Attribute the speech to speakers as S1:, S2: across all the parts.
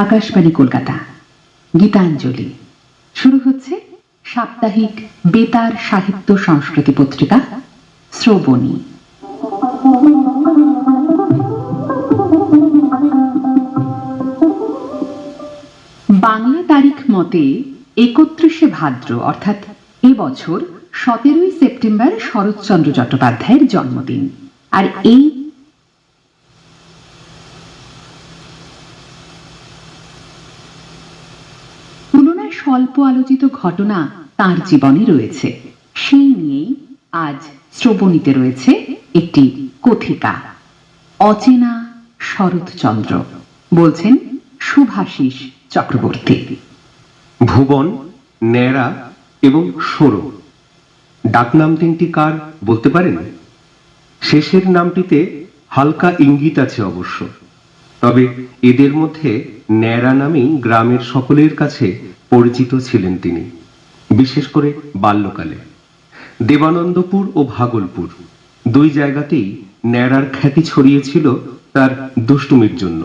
S1: আকাশবাণী কলকাতা। গীতাঞ্জলি। শুরু হচ্ছে সাপ্তাহিক বেতার সাহিত্য সংস্কৃতি পত্রিকা, শ্রবণী। বাংলা তারিখ মতে একত্রিশে ভাদ্র, অর্থাৎ এবছর সতেরোই সেপ্টেম্বর শরৎচন্দ্র চট্টোপাধ্যায়ের জন্মদিন। আর এই স্বল্প আলোচিত ঘটনা তার জীবনে রয়েছে। সেই নিয়েই আজ শ্রবণীতে রয়েছে একটি কথিকা। অচেনা শরৎচন্দ্র, বলছেন শুভাশিস চক্রবর্তী।
S2: ভুবন, ন্যাড়া এবং সরো। ডাকনাম তিনটি কার বলতে পারেন? শেষের নামটিতে হালকা ইঙ্গিত আছে অবশ্য। তবে এদের মধ্যে ন্যাড়া নামেই গ্রামের সকলের কাছে পরিচিত ছিলেন তিনি, বিশেষ করে বাল্যকালে। দেবানন্দপুর ও ভাগলপুর দুই জায়গাতেই ন্যাড়ার খ্যাতি ছড়িয়েছিল তার দুষ্টুমির জন্য।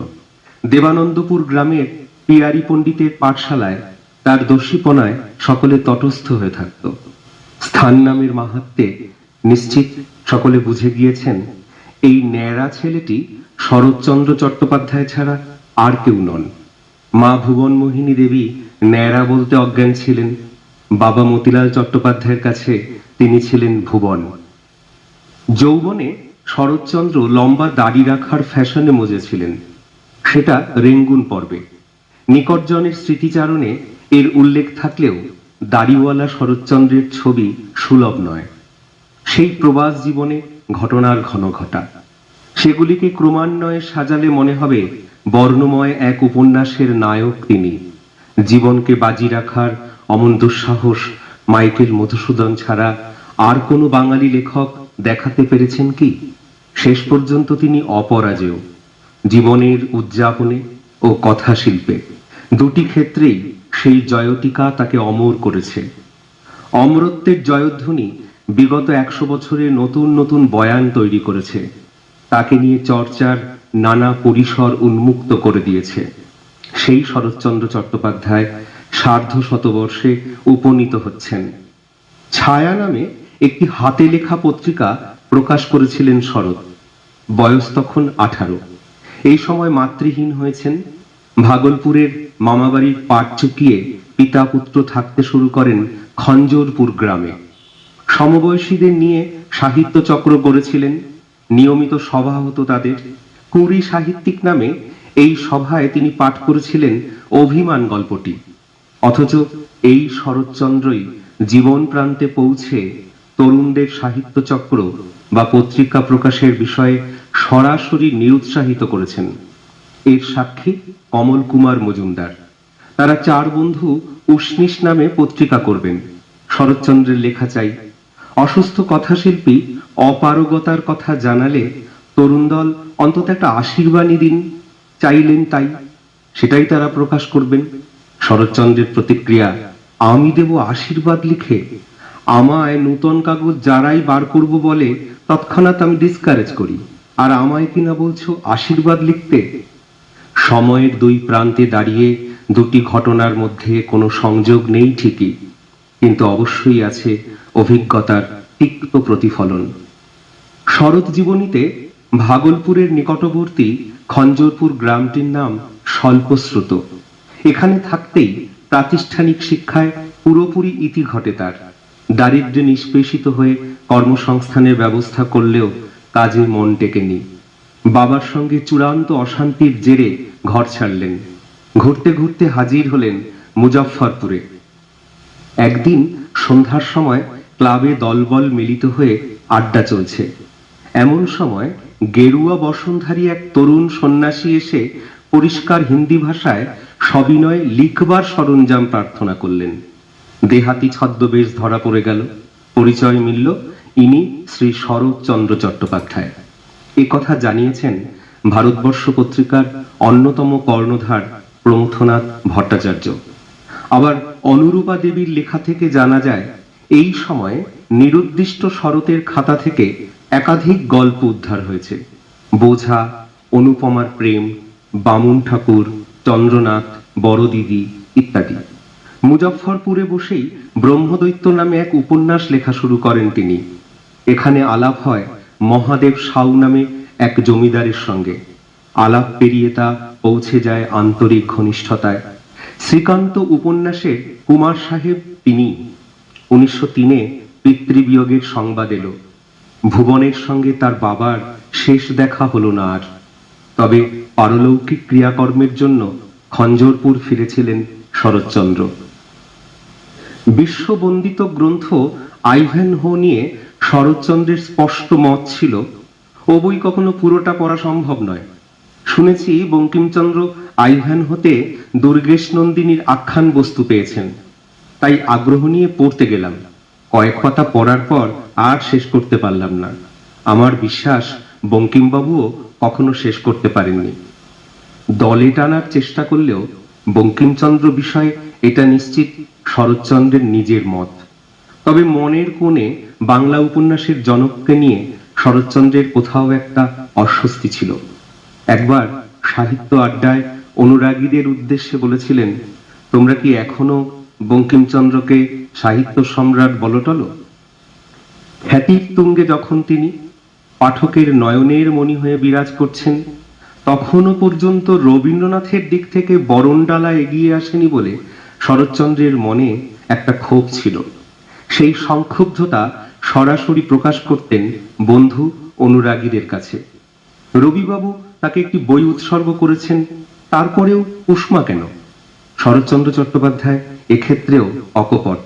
S2: দেবানন্দপুর গ্রামের পিয়ারি পণ্ডিতের পাঠশালায় তার দস্যিপনায় সকলে তটস্থ হয়ে থাকত। স্থান নামের মাহাত্মে নিশ্চিত সকলে বুঝে গিয়েছেন, এই ন্যাড়া ছেলেটি শরৎচন্দ্র চট্টোপাধ্যায় ছাড়া আর কেউ নন। মা ভুবন মোহিনী দেবী ন্যাড়া বলতে অজ্ঞান ছিলেন। বাবা মতিলাল চট্টোপাধ্যায়ের কাছে তিনি ছিলেন ভুবন। যৌবনে শরৎচন্দ্র লম্বা দাড়ি রাখার ফ্যাশনে মজেছিলেন। সেটা রেঙ্গুন পর্বে। নিকটজনের স্মৃতিচারণে এর উল্লেখ থাকলেও দাড়িওয়ালা শরৎচন্দ্রের ছবি সুলভ নয়। সেই প্রবাস জীবনে ঘটনার ঘন ঘটা সেগুলিকে ক্রমান্বয়ে সাজালে মনে হবে বর্ণময় এক উপন্যাসের নায়ক তিনি। জীবনকে বাজি রাখার অমন দুঃসাহস মাইকেল মধুসূদন ছাড়া আর কোনো বাঙালি লেখক দেখাতে পেরেছেন কি? শেষ পর্যন্ত তিনি অপরাজেয়। জীবনের উদযাপনে ও কথা শিল্পে দুটি ক্ষেত্রেই সেই জয়টিকা তাকে অমর করেছে। অমরত্বের জয়ধ্বনি বিগত একশো বছরে নতুন নতুন বয়ান তৈরি করেছে। তাকে নিয়ে চর্চার নানা পরিসর উন্মুক্ত করে দিয়েছে। সেই শরৎচন্দ্র চট্টোপাধ্যায় সার্ধ শতবর্ষে উপনীত হচ্ছেন। ছায়া নামে একটি হাতে লেখা পত্রিকা প্রকাশ করেছিলেন শরৎ, বয়স তখন আঠারো। এই সময় মাতৃহীন হয়েছেন, ভাগলপুরের মামাবাড়ির পাট চুকিয়ে পিতা পুত্র থাকতে শুরু করেন খঞ্জরপুর গ্রামে। সমবয়সীদের নিয়ে সাহিত্য চক্র গড়েছিলেন, নিয়মিত সভা হতো তাদের কুড়ি সাহিত্যিক নামে এই সভায় তিনি পাঠ করেছিলেন অভিমান গল্পটি। অথচ এই শরৎচন্দ্রই জীবন প্রান্তে পৌঁছে তরুণদের সাহিত্য চক্র বা পত্রিকা প্রকাশের বিষয়ে সরাসরি নিরুৎসাহিত করেছেন। এর সাক্ষী কমল কুমার মজুমদার। তারা চার বন্ধু উষ্ণিস নামে পত্রিকা করবেন। শরৎচন্দ্রের লেখা চাই, অসুস্থ কথাশিল্পী অপারগতার কথা জানালে তরুণ দল অন্তত একটা আশীর্বাণী দিন চাইলেন তাই। সেটাই তারা প্রকাশ করবেন। শরৎচন্দ্রের প্রতিক্রিয়া, আমি দেব আশীর্বাদ লিখে। আমায় নূতন কাগজ যারাই বার করব বলে তৎক্ষণাৎ আমি ডিসকারেজ করি। আর আমায় কিনা বলছো আশীর্বাদ লিখতে? সময়ের দুই প্রান্তে দাঁড়িয়ে দুটি ঘটনার মধ্যে কোনো সংযোগ নেই ঠিকই। কিন্তু অবশ্যই আছে অভিজ্ঞতার তিক্ত প্রতিফলন। শরৎ জীবনীতে ভাগলপুরের নিকটবর্তী খঞ্জরপুর গ্রামটির নাম স্বল্পশ্রুত। এখানে থাকতেই প্রাতিষ্ঠানিক শিক্ষায় পুরোপুরি ইতি ঘটে তার। দারিদ্র্যে নিষ্পেষিত হয়ে কর্মসংস্থানের ব্যবস্থা করলেও কাজে মন টেকেনি। বাবার সঙ্গে চূড়ান্ত অশান্তির জেরে ঘর ছাড়লেন। ঘুরতে ঘুরতে হাজির হলেন মুজফ্ফরপুরে। একদিন সন্ধ্যার সময় ক্লাবে দলবল মিলিত হয়ে আড্ডা চলছে। এমন সময় গেরুয়া বসনধারী এক তরুণ সন্ন্যাসী এসে পরিষ্কার হিন্দি ভাষায় সবিনয় লিখবার সরঞ্জাম প্রার্থনা করলেন। দেহাতি ছদ্মবেশ ধরা পড়ে গেল। পরিচয় মিলল ইনি শ্রী শরৎচন্দ্র চট্টোপাধ্যায় এ কথা জানিয়েছেন ভারতবর্ষ পত্রিকার অন্যতম কর্ণধার প্রমথনাথ ভট্টাচার্য। আবার অনুরূপা দেবীর লেখা থেকে জানা যায়, এই সময়ে নিরুদ্দিষ্ট শরতের খাতা থেকে একাধিক গল্প উদ্ধার হয়েছে। বোঝা, অনুপমার প্রেম, বামুন ঠাকুর, চন্দ্রনাথ, বড়দিদি ইত্যাদি। মুজফ্ফরপুরে বসেই ব্রহ্মদৈত্য নামে এক উপন্যাস লেখা শুরু করেন তিনি। এখানে আলাপ হয় মহাদেব সাউ নামে এক জমিদারের সঙ্গে। আলাপ পেরিয়ে তা পৌঁছে যায় আন্তরিক ঘনিষ্ঠতায়। শ্রীকান্ত উপন্যাসে কুমার সাহেব তিনি। উনিশশো তিনে পিতৃবিয়োগের সংবাদ এলো। ভুবনের সঙ্গে তার বাবার শেষ দেখা হলো না আর। তবে পারলৌকিক ক্রিয়াকর্মের জন্য খঞ্জরপুর ফিরেছিলেন শরৎচন্দ্র। বিশ্ববন্দিত গ্রন্থ আইভেন হো নিয়ে শরৎচন্দ্রের স্পষ্ট মত ছিল, ও বই কখনো পুরোটা পড়া সম্ভব নয়। শুনেছি বঙ্কিমচন্দ্র আইভেন হতে দুর্গেশ নন্দিনীর আখ্যান বস্তু পেয়েছেন। তাই আগ্রহ নিয়ে পড়তে গেলাম। কয়েক পাতা পড়ার পর আর শেষ করতে পারলাম না। আমার বিশ্বাস বঙ্কিমবাবুও কখনো শেষ করতে পারেননি। দলে টানার চেষ্টা করলেও বঙ্কিমচন্দ্র বিষয়ে এটা নিশ্চিত শরৎচন্দ্রের নিজের মত। তবে মনের কোণে বাংলা উপন্যাসের জনককে নিয়ে শরৎচন্দ্রের কোথাও একটা অস্বস্তি ছিল। একবার সাহিত্য আড্ডায় অনুরাগীদের উদ্দেশ্যে বলেছিলেন, তোমরা কি এখনও বঙ্কিমচন্দ্রকে সাহিত্য সম্রাট বলটলো? খ্যাতির তুঙ্গে যখন তিনি পাঠকের নয়নের মণি হয়ে বিরাজ করছেন, তখনও পর্যন্ত রবীন্দ্রনাথের দিক থেকে বরণডালা এগিয়ে আসেনি বলে শরৎচন্দ্রের মনে একটা ক্ষোভ ছিল। সেই সংক্ষুব্ধতা সরাসরি প্রকাশ করতেন বন্ধু অনুরাগীদের কাছে। রবিবাবু তাকে একটি বই উৎসর্গ করেছেন, তারপরেও উষ্মা কেন? শরৎচন্দ্র চট্টোপাধ্যায় এক্ষেত্রেও অকপট।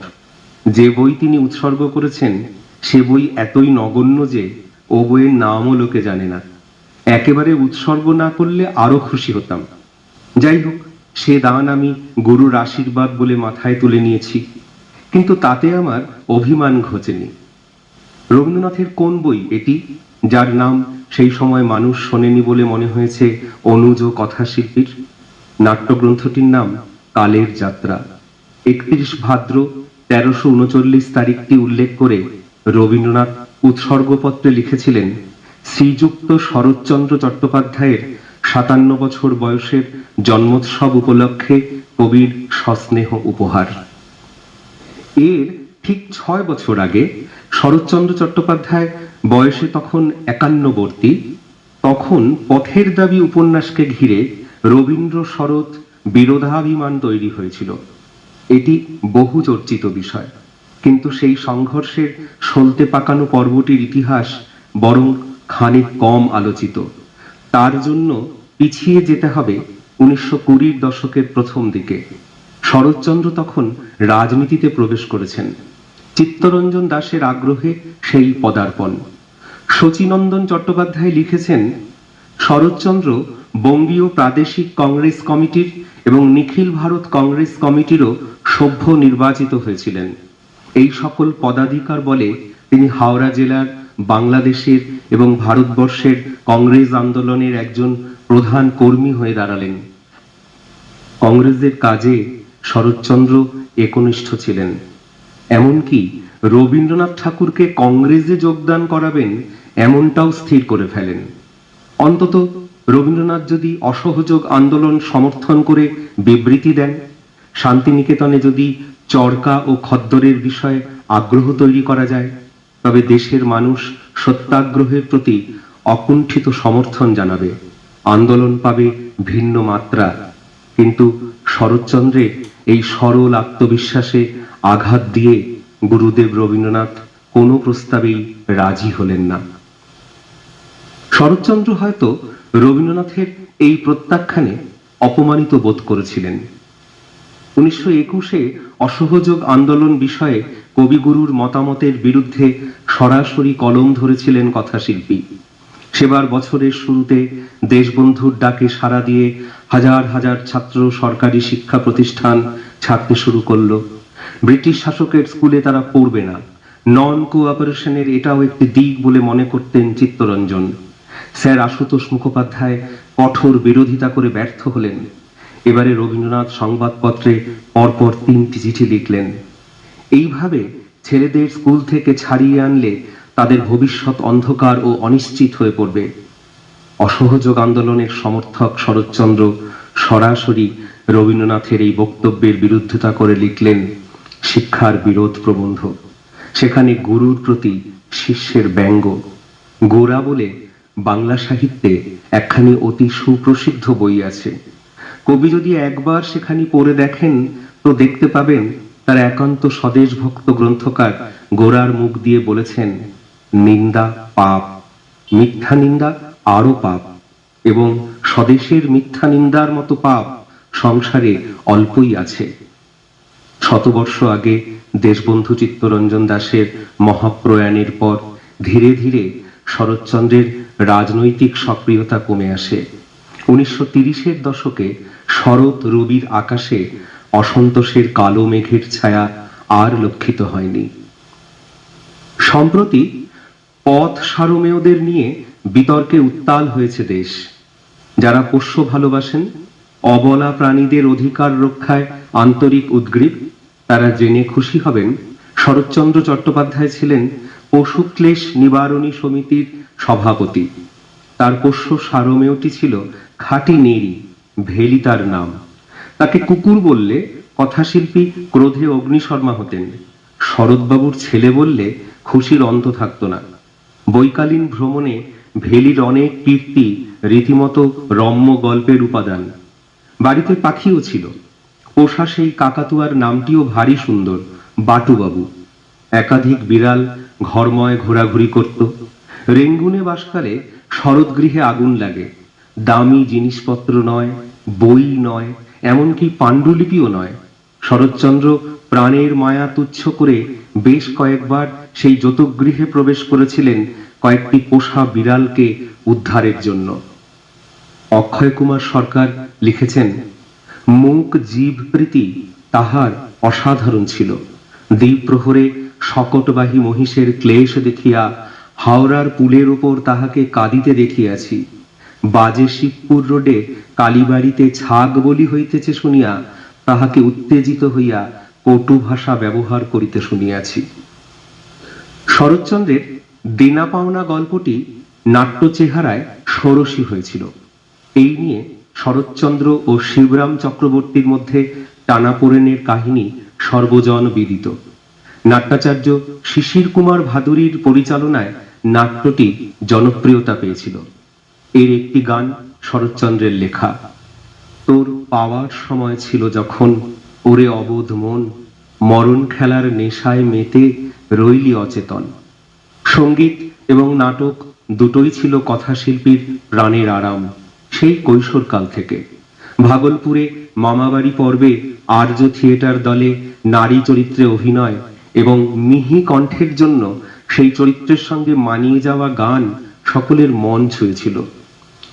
S2: যে বই তিনি উৎসর্গ করেছেন, সে বই এতই নগণ্য যে ও বইয়ের নামও লোকে জানে না। একেবারে উৎসর্গ না করলে আরও খুশি হতাম। যাই হোক, সে দান আমি গুরুর আশীর্বাদ বলে মাথায় তুলে নিয়েছি। কিন্তু তাতে আমার অভিমান ঘটেনি। রবীন্দ্রনাথের কোন বই এটি, যার নাম সেই সময় মানুষ শোনেনি বলে মনে হয়েছে অনুজ ও কথাশিল্পীর? নাট্যগ্রন্থটির নাম কালের যাত্রা। একত্রিশ ভাদ্র তেরোশো উনচল্লিশ তারিখটি উল্লেখ করে রবীন্দ্রনাথ উৎসর্গপত্রে লিখেছিলেন, শ্রীযুক্ত শরৎচন্দ্র চট্টোপাধ্যায়ের সাতান্ন বছর বয়সের জন্মোৎসব উপলক্ষে কবির সস্নেহ উপহার। এর ঠিক ছয় বছর আগে শরৎচন্দ্র চট্টোপাধ্যায় বয়সে তখন একান্নবর্তী তখন পথের দাবি উপন্যাসকে ঘিরে রবীন্দ্র শরৎ বিরোধাভিমান তৈরি হয়েছিল। এটি বহু চর্চিত বিষয়। কিন্তু সেই সংঘর্ষের সলতে পাকানো পর্বটির ইতিহাস বরং খানিক কম আলোচিত। তার জন্য পিছিয়ে যেতে হবে উনিশশো কুড়ির দশকের প্রথম দিকে। শরৎচন্দ্র তখন রাজনীতিতে প্রবেশ করেছেন। চিত্তরঞ্জন দাসের আগ্রহে সেই পদার্পণ। শচীনন্দন চট্টোপাধ্যায় লিখেছেন, শরৎচন্দ্র বঙ্গীয় প্রাদেশিক কংগ্রেস কমিটির এবং নিখিল ভারত কংগ্রেস কমিটিরও সভ্য নির্বাচিত হয়েছিলেন। এই সকল পদাধিকার বলে তিনি হাওড়া জেলার, বাংলাদেশের এবং ভারতবর্ষের কংগ্রেস আন্দোলনের একজন প্রধান কর্মী হয়ে দাঁড়ালেন। কংগ্রেসের কাজে শরৎচন্দ্র একনিষ্ঠ ছিলেন। এমনকি রবীন্দ্রনাথ ঠাকুরকে কংগ্রেসে যোগদান করাবেন এমনটাও স্থির করে ফেলেন। অন্তত রবীন্দ্রনাথ যদি অসহযোগ আন্দোলন সমর্থন করে বিবৃতি দেন, শান্তিনিকেতনে যদি চরকা ও খদ্দরের বিষয়ে আগ্রহ তৈরি করা যায়, তবে দেশের মানুষ সত্যাগ্রহের প্রতি অকুণ্ঠিত সমর্থন জানাবে। আন্দোলন পাবে ভিন্ন মাত্রা। কিন্তু শরৎচন্দ্রের এই সরল আত্মবিশ্বাসে আঘাত দিয়ে গুরুদেব রবীন্দ্রনাথ কোনো প্রস্তাবেই রাজি হলেন না। শরৎচন্দ্র হয়তো রবীন্দ্রনাথের এই প্রত্যাখ্যানে অপমানিত বোধ করেছিলেন। উনিশশো একুশে অসহযোগ আন্দোলন বিষয়ে কবিগুরুর মতামতের বিরুদ্ধে সরাসরি কলম ধরেছিলেন কথাশিল্পী। সেবার বছরের শুরুতে দেশবন্ধুর ডাকে সাড়া দিয়ে হাজার হাজার ছাত্র সরকারি শিক্ষা প্রতিষ্ঠান ছাড়তে শুরু করল। ব্রিটিশ শাসকের স্কুলে তারা পড়বে না। নন কোঅপারেশনের এটাও একটি দিক বলে মনে করতেন চিত্তরঞ্জন। স্যার আশুতোষ মুখোপাধ্যায় কঠোর বিরোধিতা করে ব্যর্থ হলেন। এবারে রবীন্দ্রনাথ সংবাদপত্রে পরপর তিনটি চিঠি লিখলেন। এইভাবে ছেলেদের স্কুল থেকে ছাড়িয়ে আনলে তাদের ভবিষ্যৎ অন্ধকার ও অনিশ্চিত হয়ে পড়বে। অসহযোগ আন্দোলনের সমর্থক শরৎচন্দ্র সরাসরি রবীন্দ্রনাথের এই বক্তব্যের বিরুদ্ধতা করে লিখলেন, শিক্ষার বিরোধ প্রবন্ধ। সেখানে গুরুর প্রতি শিষ্যের ব্যঙ্গ। গোরা বলে বাংলা সাহিত্যে একখানি অতি সুপ্রসিদ্ধ বই আছে। কবি যদি একবার সেখানে পড়ে দেখেন, তো দেখতে পাবেন তার একান্ত স্বদেশ ভক্ত গ্রন্থকার গোরার মুখ দিয়ে বলেছেন, নিন্দা পাপ, মিথ্যা নিন্দা আরও পাপ, এবং স্বদেশের মিথ্যা নিন্দার মতো পাপ সংসারে অল্পই আছে। শতবর্ষ আগে দেশবন্ধু চিত্তরঞ্জন দাসের মহাপ্রয়াণের পর ধীরে ধীরে শরৎচন্দ্রের রাজনৈতিক সক্রিয়তা কমে আসে। উনিশশো তিরিশের দশকে শরৎ রবির আকাশে অসন্তোষের কালো মেঘের ছায়া আর লক্ষিত হয়নি। সম্প্রতি পথ সারমেয়দের নিয়ে বিতর্কে উত্তাল হয়েছে দেশ। যারা পোষ্য ভালোবাসেন, অবলা প্রাণীদের অধিকার রক্ষায় আন্তরিক উদ্গ্রীব, তারা জেনে খুশি হবেন, শরৎচন্দ্র চট্টোপাধ্যায় ছিলেন পশু ক্লেশ নিবারণী সমিতির সভাপতি। তার পোষ্য সারমেয়টি ছিল খাঁটি নেড়ি, ভেলি তার নাম। তাকে কুকুর বললে কথাশিল্পী ক্রোধে অগ্নিশর্মা হতেন। শরৎবাবুর ছেলে বললে খুশির অন্ত থাকতো না। বৈকালীন ভ্রমণে ভেলির অনেক কীর্তি রীতিমতো রম্য গল্পের উপাদান। বাড়িতে পাখিও ছিল। পোষা সেই কাকাতুয়ার নামটিও ভারী সুন্দর, বাটুবাবু। একাধিক বিড়াল ঘরময় ঘোরাঘুরি করত। রেঙ্গুনে বাসকালে শরৎগৃহে আগুন লাগে। দামি জিনিসপত্র নয়, বই নয়, এমনকি পাণ্ডুলিপিও নয়। শরৎচন্দ্র প্রাণের মায়া তুচ্ছ করে বেশ কয়েকবার সেই যতগৃহে প্রবেশ করেছিলেন কয়েকটি পোষা বিড়ালকে উদ্ধারের জন্য। অক্ষয় কুমার সরকার লিখেছেন, মুখ, জীব, প্রীতি, তাহার অসাধারণ ছিল। দ্বীপ প্রহরে শকটবাহী মহিষের ক্লেশ দেখিয়া হাওড়ার পুলের উপর তাহাকে কাঁদিতে দেখিয়াছি। বাজে শিবপুর রোডে কালীবাড়িতে ছাগ বলি হইতেছে শুনিয়া তাহাকে উত্তেজিত হইয়া কটু ভাষা ব্যবহার করিতে শুনিয়াছি। শরৎচন্দ্রের দেনা পাওনা গল্পটি নাট্য চেহারায় ষোড়শী হয়েছিল। এই নিয়ে শরৎচন্দ্র ও শিবরাম চক্রবর্তীর মধ্যে টানাপোড়েনের কাহিনী সর্বজন বিদিত। নাট্যাচার্য শিশির কুমার ভাদুরীর পরিচালনায় নাট্যটি জনপ্রিয়তা পেয়েছিল। এর একটি গান শরৎচন্দ্রের লেখা, তোর পাওয়ার সময় ছিল যখন ওরে অবোধ মন মরণ খেলার নেশায় মেতে রইলি অচেতন। সংগীত এবং নাটক দুটোই ছিল কথাশিল্পীর প্রাণের আরাম সেই কৈশোরকাল থেকে। ভাগলপুরে মামাবাড়ি পর্বে আর্য থিয়েটার দলে নারী চরিত্রে অভিনয় এবং মিহি কণ্ঠের জন্য সেই চরিত্রের সঙ্গে মানিয়ে যাওয়া গান সকলের মন ছুঁয়েছিল।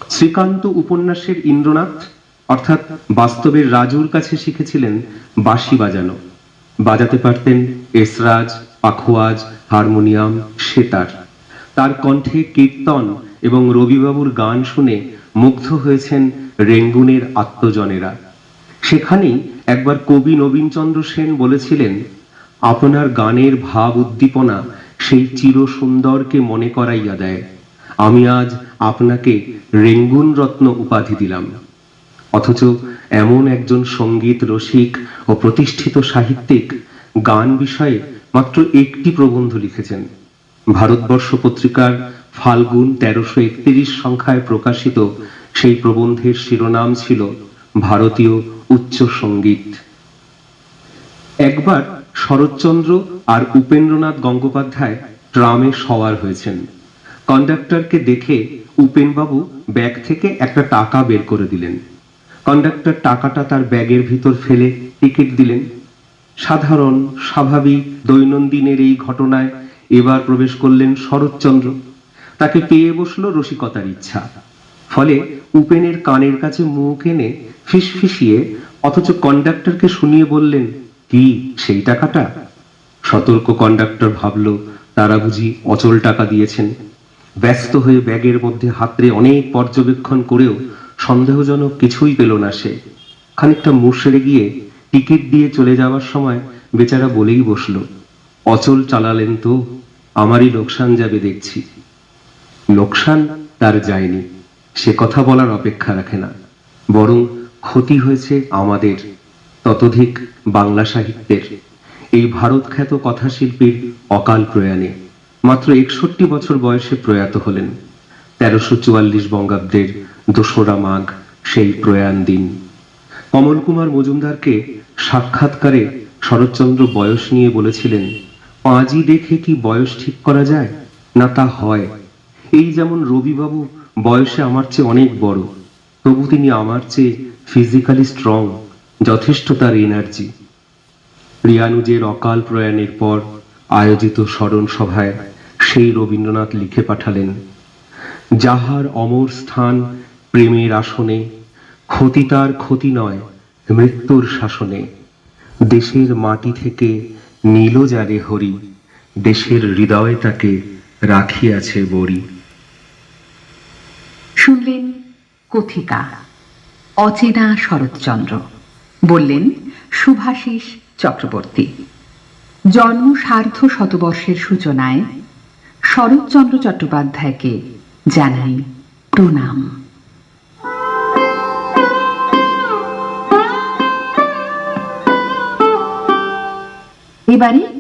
S2: শ্রীকান্ত উপন্যাসের ইন্দ্রনাথ, অর্থাৎ বাস্তবের রাজুর কাছে শিখেছিলেন বাঁশি বাজানো। বাজাতে পারতেন এসরাজ, পাখোয়াজ, হারমোনিয়াম, সেতার। তার কণ্ঠে কীর্তন এবং রবিবাবুর গান শুনে মুগ্ধ হয়েছেন রেঙ্গুনের আত্মজনেরা। সেখানেই একবার কবি নবীনচন্দ্র সেন বলেছিলেন আপনার গানের ভাব উদ্দীপনা সেই চির সুন্দরকে মনে করাইয়া দেয়। আমি আজ আপনাকে রেঙ্গুন রত্ন উপাধি দিলাম। অথচ এমন একজন সংগীত রসিক ও প্রতিষ্ঠিত সাহিত্যিক গান বিষয়ে মাত্র একটি প্রবন্ধ লিখেছেন। ভারতবর্ষ পত্রিকার ফাল্গুন তেরোশো একত্রিশ সংখ্যায় প্রকাশিত সেই প্রবন্ধের শিরোনাম ছিল ভারতীয় উচ্চ সংগীত। একবার শরৎচন্দ্র আর উপেন্দ্রনাথ গঙ্গোপাধ্যায় ট্রামে সওয়ার হয়েছেন। কন্ডাক্টরকে দেখে উপেনবাবু ব্যাগ থেকে একটা টাকা বের করে দিলেন। কন্ডাক্টর টাকাটা তার ব্যাগের ভিতর ফেলে টিকিট দিলেন। সাধারণ, স্বাভাবিক, দৈনন্দিনের এই ঘটনায় এবার প্রবেশ করলেন শরৎচন্দ্র। তাকে পেয়ে বসল রসিকতার ইচ্ছা। ফলে উপেনের কানের কাছে মুখ এনে ফিসফিসিয়ে অথচ কন্ডাক্টরকে শুনিয়ে বললেন কি সেই টাকাটা? সতর্ক কন্ডাক্টর ভাবলো তারা বুঝি অচল টাকা দিয়েছেন। ব্যস্ত হয়ে ব্যাগের মধ্যে হাতড়ে অনেক পর্যবেক্ষণ করেও সন্দেহজনক কিছুই পেল না সে। খানিকটা মুশড়ে গিয়ে টিকিট দিয়ে চলে যাওয়ার সময় বেচারা বলেই বসল, অচল চালালেন তো, আমারই লোকসান যাবে দেখছি। লোকসান তার যায়নি, সে কথা বলার অপেক্ষা রাখে না, বরং ক্ষতি হয়েছে আমাদের। ততোধিক বাংলা সাহিত্যের। এই ভারতখ্যাত কথাশিল্পীর অকাল প্রয়াণে মাত্র একষট্টি বছর বয়সে প্রয়াত হলেন তেরোশো চুয়াল্লিশ বঙ্গাব্দের দোসরা মাঘ, সেই প্রয়াণ দিন। কমল কুমার মজুমদারকে সাক্ষাৎকারে শরৎচন্দ্র বয়স নিয়ে বলেছিলেন পাঁজি দেখে কি বয়স ঠিক করা যায়? না তা হয়। এই যেমন রবিবাবু বয়সে আমার চেয়ে অনেক বড়, তবু তিনি আমার চেয়ে ফিজিক্যালি স্ট্রং যথেষ্ট তার এনার্জি রিয়ানুজের অকাল প্রয়াণের পর আয়োজিত স্মরণ সভায় সেই রবীন্দ্রনাথ লিখে পাঠালেন, যাহার অমর স্থান প্রেমের আসনে, ক্ষতি তার ক্ষতি নয় মৃত্যুর শাসনে। দেশের মাটি থেকে নীল যারে হরি, দেশের হৃদয় তাকে রাখিয়াছে বড়ি
S1: শুনলেন কথিকা অচেনা শরৎচন্দ্র। বললেন শুভাশিস চক্রবর্তী জন্ম সার্ধ শতবর্ষের সূচনায় শরৎচন্দ্র চট্টোপাধ্যায়কে জানাই প্রণাম। এবারে